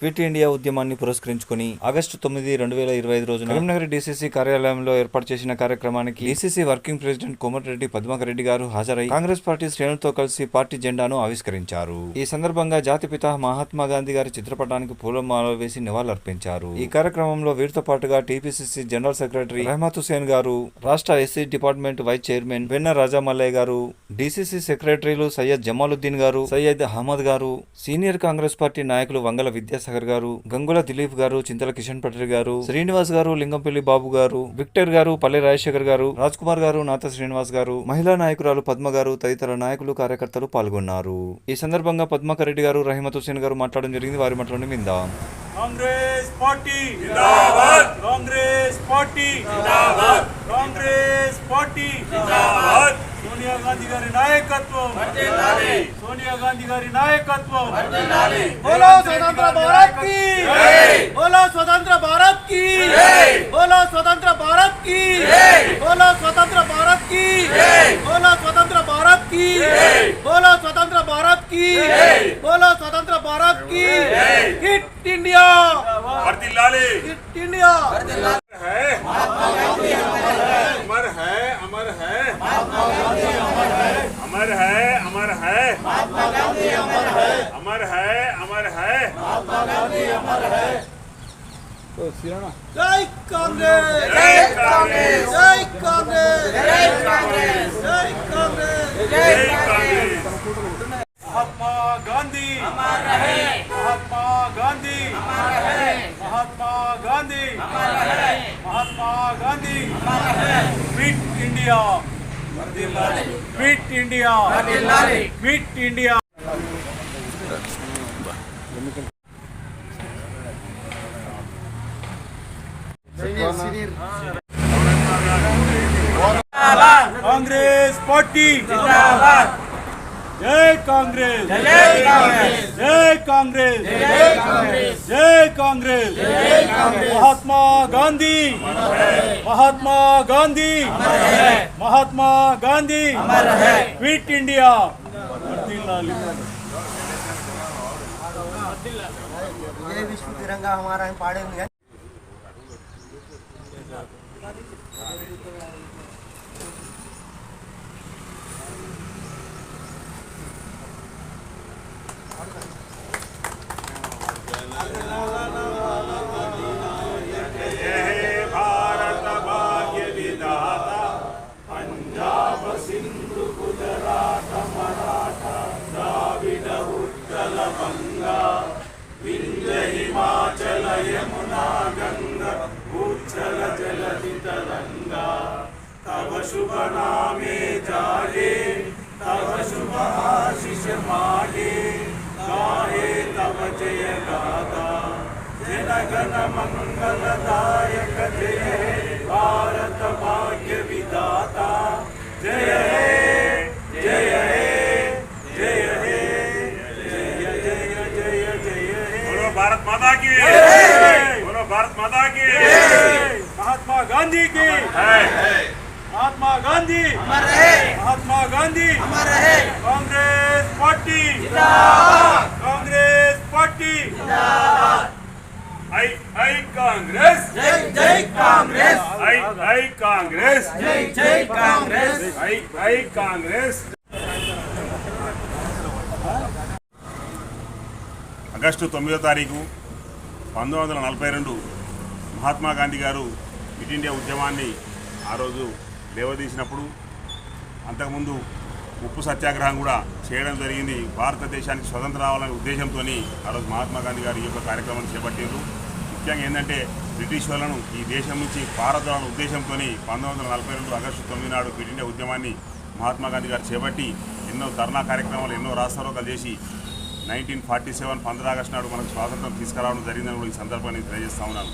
Quit India ఉద్యమాన్ని పురస్కరించుకుని August తొమ్మిది రెండు వేల ఇరవై ఐదు రోజున కరీంనగర్ డీసీసీ కార్యాలయంలో ఏర్పాటు చేసిన కార్యక్రమానికి DCC working president Komatireddy Padmakar Reddy garu హాజరై కాంగ్రెస్ పార్టీ శ్రేణులతో కలిసి పార్టీ జెండాను ఆవిష్కరించారు. ఈ సందర్భంగా జాతిపిత మహాత్మా గాంధీ గారి చిత్రపటానికి పూలమాల వేసి నివాళులర్పించారు. ఈ కార్యక్రమంలో వీరితో పాటుగా TPCC general secretary Rehmat Hussain garu రాష్ట్ర ఎస్సీ డిపార్ట్మెంట్ వైస్ చైర్మన్ వెన్న రాజామల్లయ్య గారు డీసీసీ సెక్రటరీలు సయ్యద్ జమాలుద్దీన్ గారు సయ్యద్ అహ్మద్ గారు సీనియర్ కాంగ్రెస్ పార్టీ నాయకులు వంగల విద్యాసాగర్ గారు గంగుల దిలీప్ గారు చింతల కిషన్ పటేల్ గారు శ్రీనివాస్ గారు లింగంపల్లి బాబు గారు విక్టర్ గారు పల్లె రాజశేఖర్ గారు రాజ్ కుమార్ గారు నాత శ్రీనివాస్ గారు మహిళా నాయకురాలు పద్మ గారు తదితర నాయకులు కార్యకర్తలు పాల్గొన్నారు. ఈ సందర్భంగా పద్మకర్ రెడ్డి గారు రహిమత్ హుసేన్ గారు మాట్లాడడం జరిగింది. వారి మాట్లాడడం విందాం. Congress party Congress party Congress party Sonia Gandhi గారి నాయకత్వం సోనియా గాంధీ గారి నాయకత్వం బోలో స్వతంత్ర భారత్ కి బోలో స్వతంత్ర భారత్ కి బోలో స్వతంత్ర భారత్ కి బోలో స్వతంత్ర భారత్ కి బోలో స్వతంత్ర है अमर है अमर है। महात्मा गांधी अमर है तो सिराना। जय कांग्रेस। जय कांग्रेस। जय कांग्रेस। जय कांग्रेस। जय कांग्रेस। जय कांग्रेस। महात्मा गांधी। अमर रहे। महात्मा गांधी। अमर रहे। महात्मा गांधी। अमर रहे। महात्मा गांधी। अमर रहे। Fit India quit India quit India Congress party जय कांग्रेस। जय कांग्रेस। जय कांग्रेस। जय कांग्रेस। जय कांग्रेस। महात्मा गांधी। महात्मा गांधी। महात्मा गांधी। Fit India. जय विश्व तिरंगा हमारा हम पाड़ेंगे जय शुभ नामे जागे तव शुभ आशीष मागे गाहे तव जय गाथा जन गण मंगलदायक जय। हे भारत भाग्य विधाता। जय हे जय हे जय हे जय जय जय जय हे। बोलो भारत माता की। बोलो भारत माता की। महात्मा गांधी की। है గాంధీ మహాత్మా గాంధీ కాంగ్రెస్ పార్టీ కాంగ్రెస్ పార్టీ ఐ ఐ కాంగ్రెస్ జై జై కాంగ్రెస్ ఐ ఐ కాంగ్రెస్ జై జై కాంగ్రెస్ ఐ ఐ కాంగ్రెస్ ఆగస్టు తొమ్మిదో తారీఖు పంతొమ్మిది వందల నలభై రెండు మహాత్మా గాంధీ గారు క్విట్ ఇండియా ఉద్యమాన్ని ఆ రోజు లేవదీసినప్పుడు అంతకుముందు ఉప్పు సత్యాగ్రహం కూడా చేయడం జరిగింది. భారతదేశానికి స్వతంత్రం రావాలనే ఉద్దేశంతో ఆ రోజు మహాత్మా గాంధీ గారు ఈ యొక్క కార్యక్రమాన్ని చేపట్టారు ముఖ్యంగా ఏంటంటే బ్రిటిష్ వాళ్ళను ఈ దేశం నుంచి పారదోళన ఉద్దేశంతో పంతొమ్మిది వందల నలభై రెండు ఆగస్టు తొమ్మిది నాడు క్విట్ ఇండియా ఉద్యమాన్ని మహాత్మా గాంధీ గారు చేపట్టి ఎన్నో ధర్నా కార్యక్రమాలు ఎన్నో రాస్తారోకాలు చేసి నైన్టీన్ ఫార్టీ సెవెన్ పంద్ర ఆగస్టు నాడు మనకు స్వాతంత్రం తీసుకురావడం జరిగిందని కూడా ఈ సందర్భాన్ని నేను తెలియజేస్తా ఉన్నాను.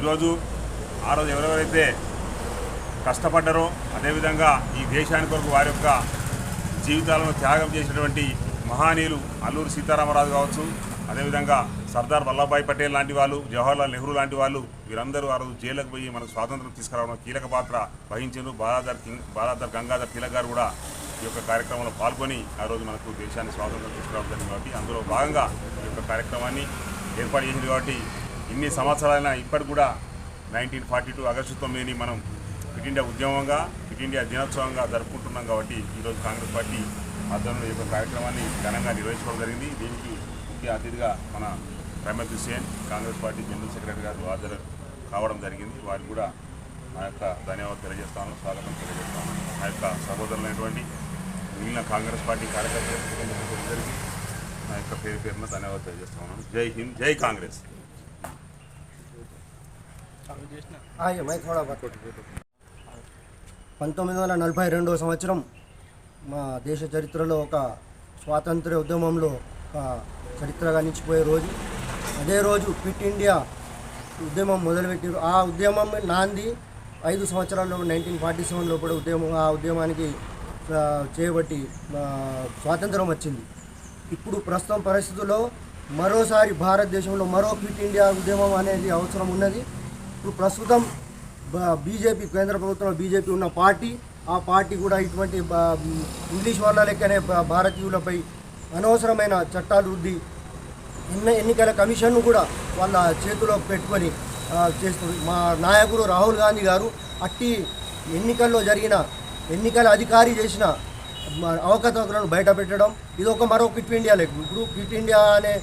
ఈరోజు ఆ రోజు ఎవరెవరైతే కష్టపడ్డరో అదేవిధంగా ఈ దేశానికి కొరకు వారి యొక్క జీవితాలను త్యాగం చేసినటువంటి మహానీయులు అల్లూరు సీతారామరాజు కావచ్చు అదేవిధంగా సర్దార్ వల్లభాయ్ పటేల్ లాంటి వాళ్ళు జవహర్లాల్ నెహ్రూ లాంటి వాళ్ళు వీరందరూ ఆ రోజు జైలుకు పోయి మనకు స్వాతంత్రం తీసుకురావడం కీలక పాత్ర వహించారు బాలాదర్ కింగ్ బాలాదర్ గంగాధర్ తిలక్ గారు కూడా ఈ యొక్క కార్యక్రమంలో పాల్గొని ఆ రోజు మనకు దేశాన్ని స్వాతంత్రం తీసుకురావడం జరిగింది కాబట్టి అందులో భాగంగా ఈ యొక్క కార్యక్రమాన్ని ఏర్పాటు చేసింది కాబట్టి ఇన్ని సంవత్సరాలైనా ఇప్పటికి కూడా నైన్టీన్ ఫార్టీ టూ ఆగస్టు తొమ్మిదిని మనం ఫిట్ ఇండియా ఉద్యమంగా ఫిట్ ఇండియా దినోత్సవంగా జరుపుకుంటున్నాం కాబట్టి ఈరోజు కాంగ్రెస్ పార్టీ ఆధ్వర్యంలో ఈ యొక్క కార్యక్రమాన్ని ఘనంగా నిర్వహించుకోవడం జరిగింది. దీనికి ముఖ్య అతిథిగా మన Ramesh Hussain Congress party general secretary గారు హాజరు కావడం జరిగింది. వారికి కూడా నా యొక్క ధన్యవాదాలు తెలియజేస్తాను స్వాగతం తెలియజేస్తాను. నా యొక్క సహోదరులైనటువంటి మిగిలిన కాంగ్రెస్ పార్టీ కార్యకర్తలందరికీ నా యొక్క పేరు పేరున ధన్యవాదాలు తెలియజేస్తున్నాను. జై హింద్ జై కాంగ్రెస్. పంతొమ్మిది వందల నలభై రెండవ సంవత్సరం మా దేశ చరిత్రలో ఒక స్వాతంత్ర్య ఉద్యమంలో ఒక చరిత్రగా నిలిచిపోయే రోజు. అదే రోజు క్విట్ ఇండియా ఉద్యమం మొదలుపెట్టారు. ఆ ఉద్యమం నాంది ఐదు సంవత్సరాల్లో నైన్టీన్ ఫార్టీ సెవెన్లో కూడా ఉద్యమం ఆ ఉద్యమానికి చేయబట్టి స్వాతంత్రం వచ్చింది. ఇప్పుడు ప్రస్తుతం పరిస్థితుల్లో మరోసారి భారతదేశంలో మరో క్విట్ ఇండియా ఉద్యమం అనేది అవసరం ఉన్నది. ఇప్పుడు ప్రస్తుతం బీజేపీ కేంద్ర ప్రభుత్వంలో బీజేపీ ఉన్న పార్టీ ఆ పార్టీ కూడా ఇటువంటి ఇంగ్లీష్ వాళ్ళ లెక్కనే భారతీయులపై అనవసరమైన చట్టాలు రుద్ది ఎన్న ఎన్నికల కమిషన్ను కూడా వాళ్ళ చేతిలో పెట్టుకొని చేస్తుంది మా నాయకుడు రాహుల్ గాంధీ గారు అట్టి ఎన్నికల్లో జరిగిన ఎన్నికల అధికారి చేసిన అవకతవకలను బయట పెట్టడం ఇది ఒక మరో క్విట్ ఇండియా లెక్క. ఇప్పుడు క్విట్ ఇండియా అనే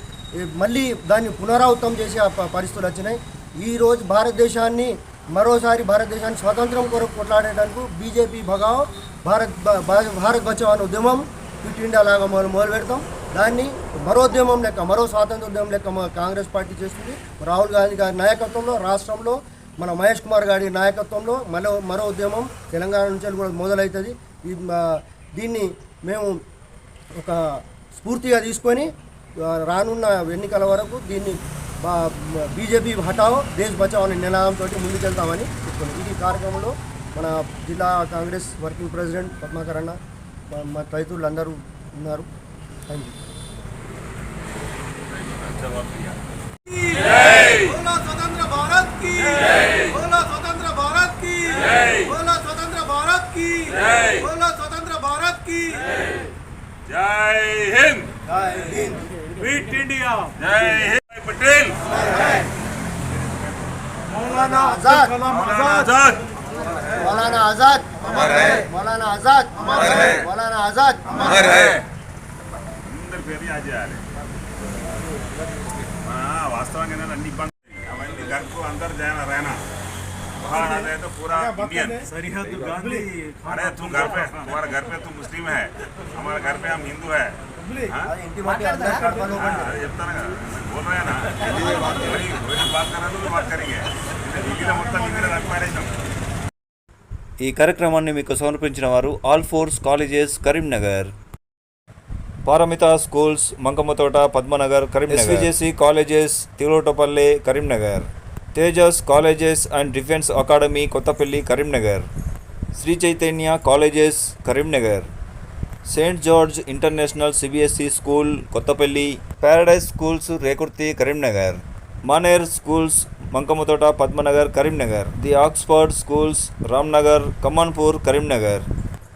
మళ్ళీ దాన్ని పునరావృతం చేసే ఆ ప- పరిస్థితులు వచ్చినాయి. ఈరోజు భారతదేశాన్ని మరోసారి భారతదేశాన్ని స్వతంత్రం కొరకు కొట్లాడేటందుకు బీజేపీ భగావ్ భారత్ భా- భారత్ బచావ్ అనే ఉద్యమం క్విట్ ఇండియా లాగా మొదలు మొదలు పెడతాం దాన్ని మరో ఉద్యమం లెక్క మరో స్వాతంత్ర ఉద్యమం లెక్క మా కాంగ్రెస్ పార్టీ చేస్తుంది. రాహుల్ గాంధీ గారి నాయకత్వంలో రాష్ట్రంలో మన మహేష్ కుమార్ గారి నాయకత్వంలో మరో మరో ఉద్యమం తెలంగాణ నుంచి కూడా మొదలవుతుంది. దీన్ని మేము ఒక స్ఫూర్తిగా తీసుకొని రానున్న ఎన్నికల వరకు దీన్ని బీజేపీ హటావో దేశ్ బచావ్ అనే నినాదంతో ముందుకెళ్తామని చెప్తున్నాం ఇది కార్యక్రమంలో మన జిల్లా కాంగ్రెస్ వర్కింగ్ ప్రెసిడెంట్ పద్మాకర్ అన్న మా- మా రైతులు అందరూ ఉన్నారు థ్యాంక్ యూ बोलो स्वतंत्र भारत की बोलो स्वतंत्र भारत की बोलो स्वतंत्र भारत की बोलो स्वतंत्र भारत की జై హింద్ क्विट इंडिया జై హింద్ పటేల్ मौलाना आजाद। कलाम మౌలానా आजाद ఆజాద్ మౌలానా ఆజాద్ మౌలానా ఆజాద్ మౌలానా ఆజాద్ అందరి పేరు యాద్ చేయాలి ఆ, వాస్తవంగా ఏంటంటే అన్ని ఇబ్బంది అవన్నీ గర్భ అందరు జైన రైనా वहाँ आ जाए तो पूरा इंडियन सरहद गांधी अरे तुम घर पे तुम्हारे घर पे तुम मुस्लिम है हमारे घर पे हम हिंदू है हाँ? ఇంటి మట్టి అందరు కడపలో हाँ, अरे చెప్తాను కదా मैं बोल रहे हैं ना वही वही बात कर रहे तो बात करेंगे ఢిల్లీలో మొత్తం ఇందిరా నాకు పారేసాం ఈ కార్యక్రమాన్ని మీకు సమర్పించిన వారు Alphores colleges Karimnagar Paramita schools Mankammathota Padmanagar Karimnagar SVJC colleges Tilotapalle Karimnagar Tejas colleges and defence academy Kothapalli Karimnagar Sri Chaitanya colleges Karimnagar Saint George international CBSE school Kothapalli Paradise schools Rekurthi Karimnagar Maner schools Mankammathota Padmanagar Karimnagar the Oxford schools Ramnagar Kamanpur Karimnagar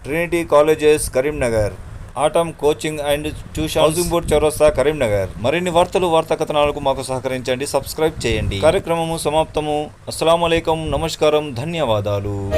Trinity colleges Karimnagar Atom coaching and tuition housing board Chowrasta Karimnagar. మరిన్ని వార్తలు వార్తా కథనాలకు మాకు సహకరించండి subscribe చేయండి. కార్యక్రమము సమాప్తము. అస్సలం నమస్కారం ధన్యవాదాలు.